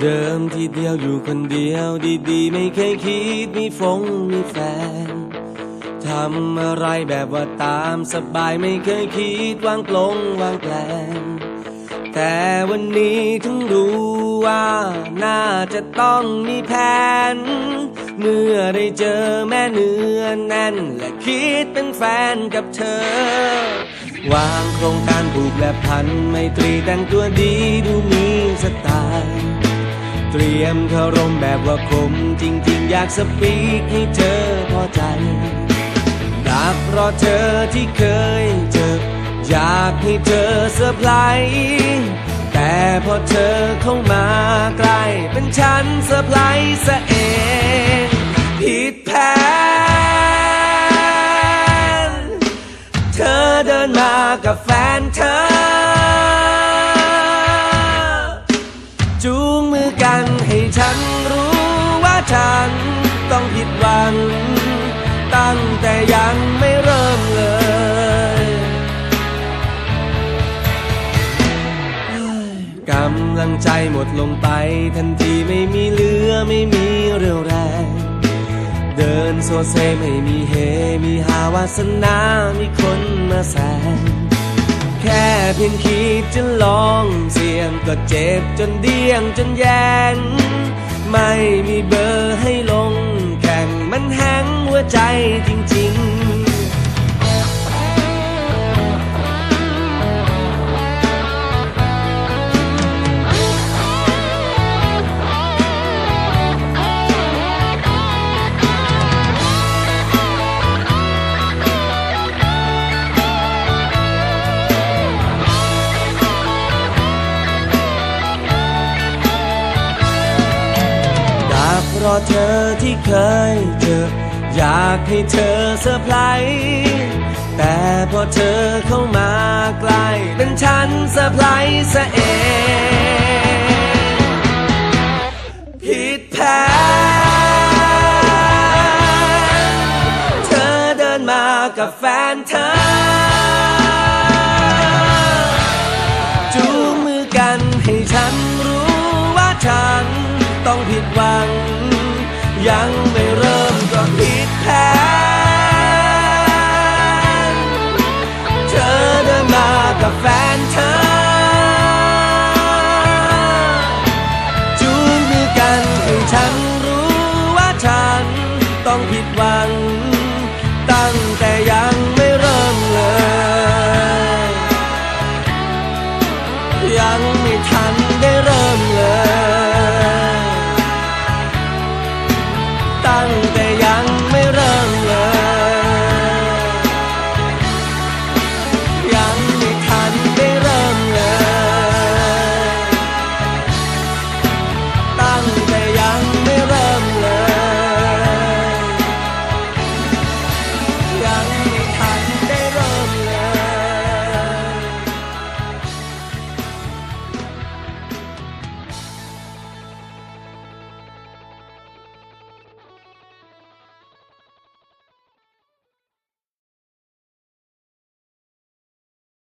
เดิมทีเดียวอยู่คนเดียวดีๆ ไม่เคยคิดมีฟงมีแฟน ทำอะไรแบบว่าตามสบายไม่เคยคิดวางปลงวางแผน แต่วันนี้ถึงรู้ว่าน่าจะต้องมีแผน เมื่อได้เจอแม่เนื้อแน่น และคิดเป็นแฟนกับเธอ วางโครงการผูกและพัน ไมตรีแต่งตัวดีดูมีสไตล์ เตรียมคารมแบบว่าคมจริง ๆ อยากสปีกให้เธอพอใจดักรอเธอที่เคยเจอ อยากให้เธอเซอร์ไพรส์แต่พอเธอเข้ามาใกล้เป็นฉันเซอร์ไพรส์ซะเองผิดแผนเธอเดินมากับแฟนเธอ ฉันรู้ว่าฉันต้องผิดหวัง ตั้งแต่ยังไม่เริ่มเลย กำลังใจหมดลงไป ทันทีไม่มีเหลือไม่มีเรี่ยวแรง เดินโซเซไม่มีเฮ มีหาวาสนา มีคนมาแซง แค่เพียงคิดจะลองเสี่ยงก็เจ็บจนเดียงจนแยง ไม่มีเบอร์ให้ลงแข่งมันแห้งหัวใจจริงๆ เธอที่เคยเจอ อยากให้เธอเซอร์ไพรส์แต่พอเธอเข้ามาใกล้ เป็นฉันเซอร์ไพรส์ซะเองผิดแผนเธอเดินมากับแฟนเธอ จูงมือกันให้ฉันรู้ว่าฉันต้องผิดหวัง ยังไม่เริ่มก็ผิดแทนเธอเดินมากับแฟนเธอ จูงมือกันให้ฉันรู้ว่าฉันต้องผิดหวัง